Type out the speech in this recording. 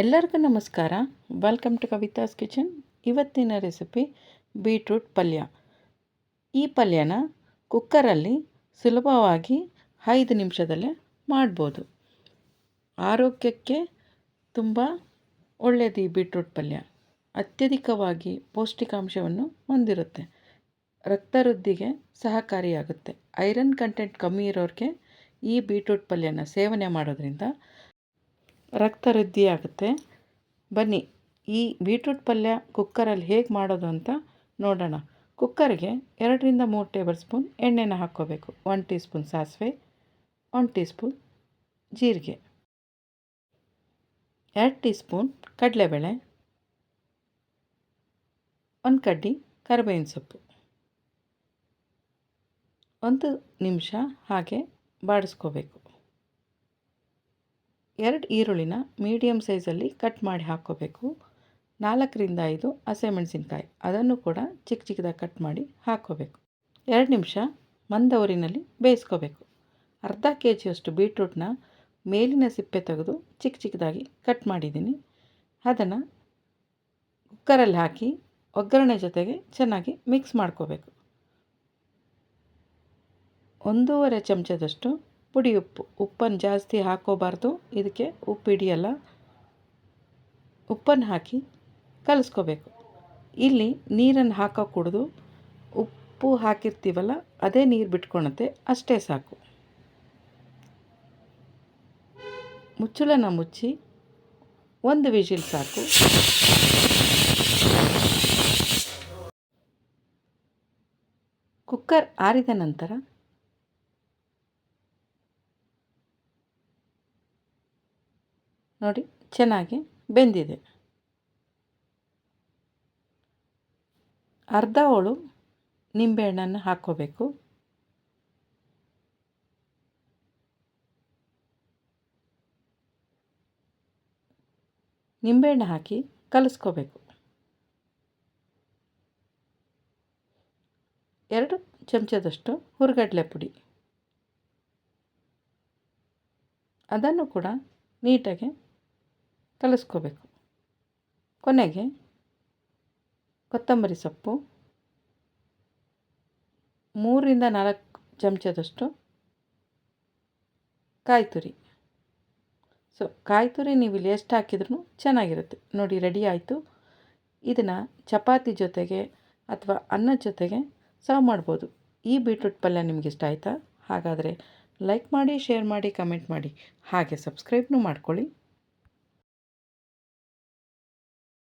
ಎಲ್ಲರಿಗೂ ನಮಸ್ಕಾರ. Welcome to Kavitha's kitchen ಇವತ್ತಿನ ರೆಸಿಪಿ ಬೀಟ್ರೂಟ್ ಪಲ್ಯ. ಈ ಪಲ್ಯನ ಕುಕ್ಕರಲ್ಲಿ ಸುಲಭವಾಗಿ ಐದು ನಿಮಿಷದಲ್ಲೇ ಮಾಡ್ಬೋದು. ಆರೋಗ್ಯಕ್ಕೆ ತುಂಬ ಒಳ್ಳೆಯದು ಈ ಬೀಟ್ರೂಟ್ ಪಲ್ಯ. ಅತ್ಯಧಿಕವಾಗಿ ಪೌಷ್ಟಿಕಾಂಶವನ್ನು ಹೊಂದಿರುತ್ತೆ. ರಕ್ತ ವೃದ್ಧಿಗೆ ಸಹಕಾರಿಯಾಗುತ್ತೆ. ಐರನ್ ಕಂಟೆಂಟ್ ಕಮ್ಮಿ ಇರೋರಿಗೆ ಈ ಬೀಟ್ರೂಟ್ ಪಲ್ಯನ ಸೇವನೆ ಮಾಡೋದ್ರಿಂದ ರಕ್ತ ವೃದ್ಧಿಯಾಗುತ್ತೆ ಬನ್ನಿ, ಈ ಬೀಟ್ರೂಟ್ ಪಲ್ಯ ಕುಕ್ಕರಲ್ಲಿ ಹೇಗೆ ಮಾಡೋದು ಅಂತ ನೋಡೋಣ. ಕುಕ್ಕರ್ಗೆ ಎರಡರಿಂದ ಮೂರು ಟೇಬಲ್ ಸ್ಪೂನ್ ಎಣ್ಣೆನ ಹಾಕ್ಕೋಬೇಕು. ಒನ್ ಟೀ ಸ್ಪೂನ್ ಸಾಸಿವೆ ಒನ್ ಟೀ ಸ್ಪೂನ್ ಜೀರಿಗೆ, ಎರಡು ಟೀ ಸ್ಪೂನ್ ಕಡಲೆಬೇಳೆ, ಒಂದು ಕಡ್ಡಿ ಕರಿಬೇವಿನ ಸೊಪ್ಪು. ಒಂದು ನಿಮಿಷ ಹಾಗೆ ಬಾಡಿಸ್ಕೋಬೇಕು. ಎರಡು ಈರುಳ್ಳಿನ ಮೀಡಿಯಮ್ ಸೈಜಲ್ಲಿ ಕಟ್ ಮಾಡಿ ಹಾಕ್ಕೋಬೇಕು. ನಾಲ್ಕರಿಂದ ಐದು ಹಸಿಮೆಣಸಿನ್ಕಾಯಿ ಅದನ್ನು ಕೂಡ ಚಿಕ್ಕ ಚಿಕ್ಕದಾಗಿ ಕಟ್ ಮಾಡಿ ಹಾಕ್ಕೋಬೇಕು. ಎರಡು ನಿಮಿಷ ಮಂದ ಊರಿನಲ್ಲಿ ಬೇಯಿಸ್ಕೋಬೇಕು. ಅರ್ಧ ಕೆ ಜಿಯಷ್ಟು ಬೀಟ್ರೂಟ್ನ ಮೇಲಿನ ಸಿಪ್ಪೆ ತೆಗೆದು ಚಿಕ್ಕ ಚಿಕ್ಕದಾಗಿ ಕಟ್ ಮಾಡಿದ್ದೀನಿ. ಅದನ್ನು ಕುಕ್ಕರಲ್ಲಿ ಹಾಕಿ ಒಗ್ಗರಣೆ ಜೊತೆಗೆ ಚೆನ್ನಾಗಿ ಮಿಕ್ಸ್ ಮಾಡ್ಕೋಬೇಕು. ಒಂದೂವರೆ ಚಮಚದಷ್ಟು ಪುಡಿ ಉಪ್ಪು, ಉಪ್ಪನ್ನು ಜಾಸ್ತಿ ಹಾಕೋಬಾರ್ದು ಇದಕ್ಕೆ ಉಪ್ಪು ಹಿಡಿಯಲ್ಲ. ಉಪ್ಪನ್ನು ಹಾಕಿ ಕಲಸ್ಕೋಬೇಕು. ಇಲ್ಲಿ ನೀರನ್ನು ಹಾಕೋ ಕುಡಿದು ಉಪ್ಪು ಹಾಕಿರ್ತೀವಲ್ಲ, ಅದೇ ನೀರು ಬಿಟ್ಕೊಳತ್ತೆ ಅಷ್ಟೇ ಸಾಕು. ಮುಚ್ಚಳನ ಮುಚ್ಚಿ ಒಂದು ವಿಜಿಲ್ ಸಾಕು. ಕುಕ್ಕರ್ ಆರಿದ ನಂತರ ನೋಡಿ, ಚೆನ್ನಾಗಿ ಬೆಂದಿದೆ. ಅರ್ಧ ಹೋಳು ನಿಂಬೆಹಣ್ಣನ್ನು ಹಾಕ್ಕೋಬೇಕು. ನಿಂಬೆಹಣ್ಣು ಹಾಕಿ ಕಲಸ್ಕೋಬೇಕು. ಎರಡು ಚಮಚದಷ್ಟು ಹುರಿಗಡಲೆ ಪುಡಿ. ಅದನ್ನು ಕೂಡ ನೀಟಾಗಿ ಕಲಿಸ್ಕೋಬೇಕು ಕೊನೆಗೆ ಕೊತ್ತಂಬರಿ ಸೊಪ್ಪು ಮೂರರಿಂದ ನಾಲ್ಕು ಚಮಚದಷ್ಟು ಕಾಯಿ ತುರಿ ಸೊ ಕಾಯಿ ತುರಿ ನೀವು ಇಲ್ಲಿ ಎಷ್ಟು ಹಾಕಿದ್ರೂ ಚೆನ್ನಾಗಿರುತ್ತೆ. ನೋಡಿ ರೆಡಿ ಆಯಿತು. ಇದನ್ನು ಚಪಾತಿ ಜೊತೆಗೆ ಅಥವಾ ಅನ್ನದ ಜೊತೆಗೆ ಸರ್ವ್ ಮಾಡ್ಬೋದು. ಈ ಬೀಟ್ರೂಟ್ ಪಲ್ಯ ನಿಮ್ಗೆ ಇಷ್ಟ ಆಯಿತಾ? ಹಾಗಾದರೆ ಲೈಕ್ ಮಾಡಿ, ಶೇರ್ ಮಾಡಿ, ಕಮೆಂಟ್ ಮಾಡಿ. ಹಾಗೆ ಸಬ್ಸ್ಕ್ರೈಬ್ನೂ ಮಾಡ್ಕೊಳ್ಳಿ.